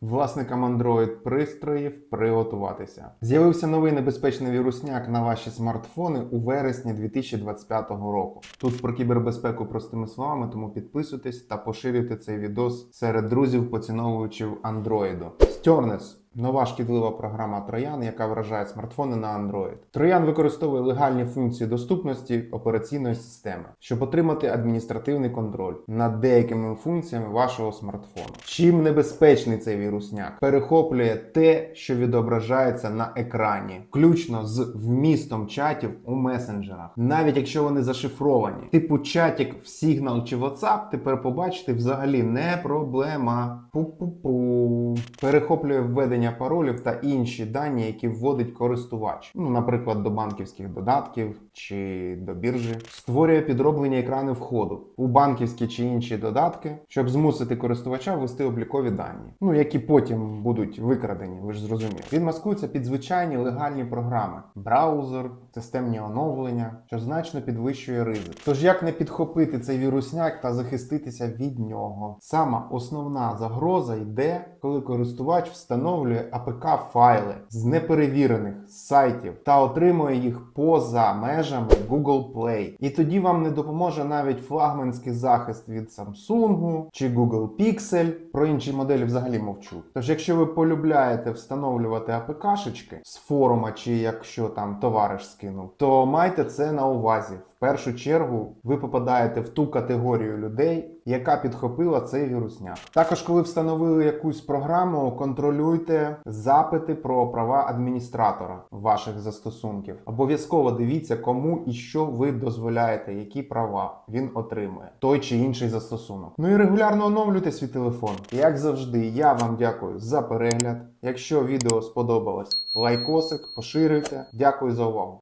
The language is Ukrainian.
Власникам Android пристроїв приготуватися. З'явився новий небезпечний вірусняк на ваші смартфони у вересні 2025 року. Тут про кібербезпеку простими словами, тому підписуйтесь та поширюйте цей відос серед друзів поціновувачів Android. Sterness Нова шкідлива програма Троян, яка вражає смартфони на Android. Троян використовує легальні функції доступності операційної системи, щоб отримати адміністративний контроль над деякими функціями вашого смартфону. Чим небезпечний цей вірусняк? Перехоплює те, що відображається на екрані, включно з вмістом чатів у месенджерах, навіть якщо вони зашифровані. Типу чатік в Signal чи WhatsApp тепер побачити взагалі не проблема. Пу-пу-пу. Перехоплює введення паролів та інші дані, які вводить користувач. Ну, наприклад, до банківських додатків чи до біржі. Створює підроблені екрани входу у банківські чи інші додатки, щоб змусити користувача ввести облікові дані, ну які потім будуть викрадені. Ви ж зрозуміли. Він маскується під звичайні легальні програми: браузер, системні оновлення, що значно підвищує ризик. Тож як не підхопити цей вірусняк та захиститися від нього? Сама основна загроза йде, коли користувач встановлює APK-файли з неперевірених сайтів та отримує їх поза межами Google Play. І тоді вам не допоможе навіть флагманський захист від Samsung чи Google Pixel. Про інші моделі взагалі мовчу. Тож, якщо ви полюбляєте встановлювати APK-шечки з форума, чи якщо там товариш скинув, то майте це на увазі. Першу чергу ви попадаєте в ту категорію людей, яка підхопила цей вірусняк. Також, коли встановили якусь програму, контролюйте запити про права адміністратора ваших застосунків. Обов'язково дивіться, кому і що ви дозволяєте, які права він отримує, той чи інший застосунок. Ну і регулярно оновлюйте свій телефон. Як завжди, я вам дякую за перегляд. Якщо відео сподобалось, лайкосик, поширюйте. Дякую за увагу.